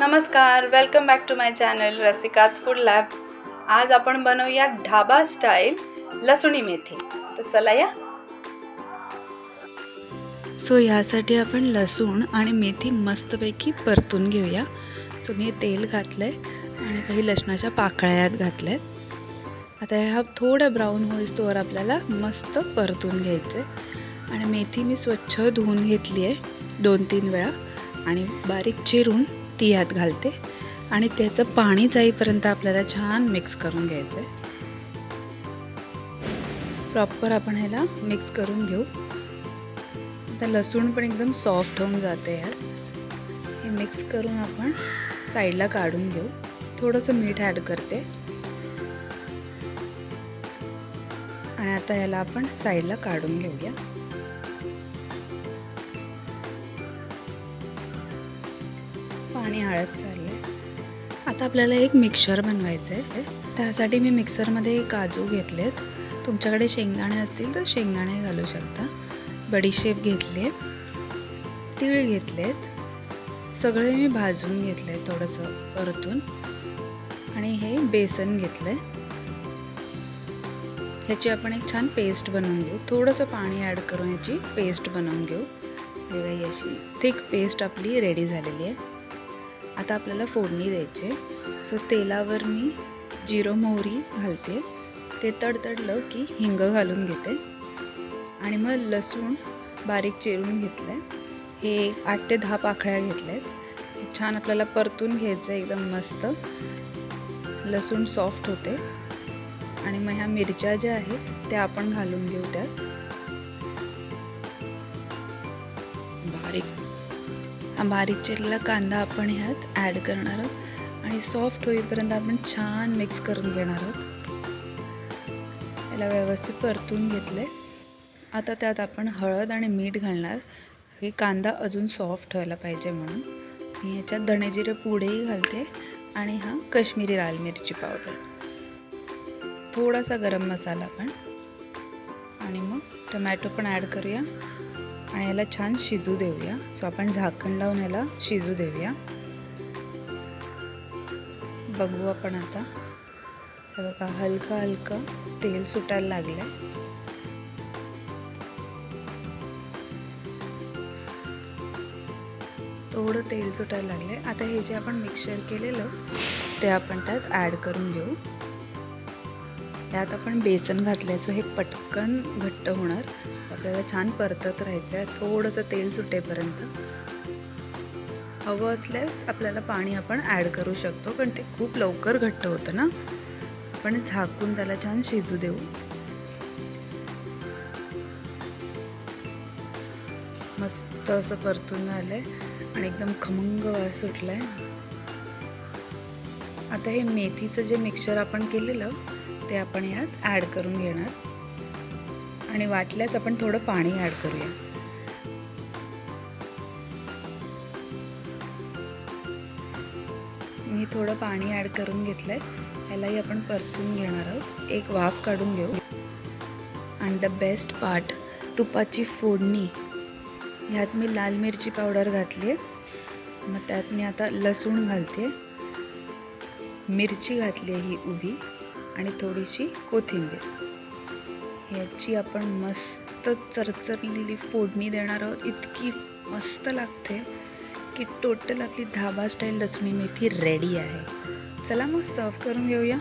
नमस्कार welcome back to my channel Rasika's food lab आज आपण बनवूया ढाबा स्टाईल लसुणी मेथी. तर चला या. सो ह्यासाठी आपण लसूण आणि मेथी मस्तपैकी परतून घेऊया. सो मी तेल घातलं आहे आणि काही लसणाच्या पाकळ्यात घातल्या आहेत आता ह्या थोडं ब्राऊन होईस्तोवर आपल्याला मस्त परतून घ्यायचं आहे आणि मेथी मी स्वच्छ धुवून घेतली आहे दोन तीन वेळा आणि बारीक चिरून ती यात घालते आणि त्याचं पाणी जाईपर्यंत आपल्याला छान मिक्स करून घ्यायचं आहे प्रॉपर आपण ह्याला मिक्स करून घेऊ. आता लसूण पण एकदम सॉफ्ट होऊन जाते यात हे मिक्स करून आपण साईडला काढून घेऊ. थोडंसं मीठ ॲड करते. आणि आता ह्याला आपण साईडला काढून घेऊया. पाणी हळद चालले आता आपल्याला एक मिक्सर बनवायचं आहे. त्यासाठी मी मिक्सरमध्ये काजू घेतलेत. तुमच्याकडे शेंगदाणे असतील तर शेंगदाणे घालू शकता. बडीशेप घेतली आहे. तीळ घेतलेत. सगळे मी भाजून घेतले थोडंसं परतून आणि हे बेसन घेतलं आहे ह्याची आपण एक छान पेस्ट बनवून घेऊ. थोडंसं पाणी ॲड करून याची पेस्ट बनवून घेऊ. वेगळी अशी थिक पेस्ट आपली रेडी झालेली आहे. आता आपल्याला फोडणी द्यायची सो तेलावर मी जिरो मोहरी घालते. ते तडतडलं की हिंग घालून घेते. आणि मग लसूण बारीक चिरून घेतलं आहे हे आठ ते दहा पाकळ्या घेतल्या आहेत छान आपल्याला परतून घ्यायचं आहे एकदम मस्त. लसूण सॉफ्ट होते. आणि मग ह्या मिरच्या ज्या आहेत त्या आपण घालून घेऊ त्यात. बारीक बारीक चिरलेला कांदा आपण ह्यात ॲड करणार आहोत. आणि सॉफ्ट होईपर्यंत आपण छान मिक्स करून घेणार आहोत. याला व्यवस्थित परतून घेतले आता त्यात आपण हळद आणि मीठ घालणार. हे कांदा अजून सॉफ्ट व्हायला पाहिजे म्हणून. मी ह्याच्यात धणेजिरे पुढेही घालते आणि हा कश्मीरी लाल मिरची पावडर थोडासा गरम मसाला पण. आणि मग टमॅटो पण ॲड करूया. आणि याला छान शिजू देऊया. सो आपण झाकण लावून याला शिजू देऊया. बघू आपण आता. हे बघा हलकं हलकं तेल सुटायला लागलं थोडं तेल सुटायला लागले आता हे जे आपण मिक्सर केलेलं ते आपण त्यात ॲड करून घेऊ. यात आपण बेसन घातल्याचं हे पटकन घट्ट होणार. आपल्याला छान परतत राहायचं आहे. थोडंसं तेल सुटेपर्यंत. हवं असल्यास आपल्याला पाणी आपण ॲड करू शकतो पण ते खूप लवकर घट्ट होतं ना. आपण झाकून त्याला छान शिजू देऊ. मस्त असं परतून झालं आहे आणि एकदम खमंग वास आहे आता हे मेथीचं जे मिक्सर आपण केलेलं ते आपण यात ॲड करून घेणार. आणि वाटल्याच आपण थोडं पाणी ॲड करूया. मी थोडं पाणी ॲड करून घेतलंय. ह्यालाही आपण परतून घेणार आहोत. एक वाफ काढून घेऊ. आणि द बेस्ट पार्ट तुपाची फोडणी. ह्यात मी लाल मिरची पावडर घातली आहे. मग त्यात मी आता लसूण घालते. मिरची घातली आहे ही उभी. आणि थोडीशी कोथिंबीर. ह्याची आपण मस्त चरचरलेली फोडणी देणार आहोत. इतकी मस्त लागते की टोटल आपली धाबा स्टाईल लसणी मेथी रेडी आहे. चला मग सर्व करून घेऊया.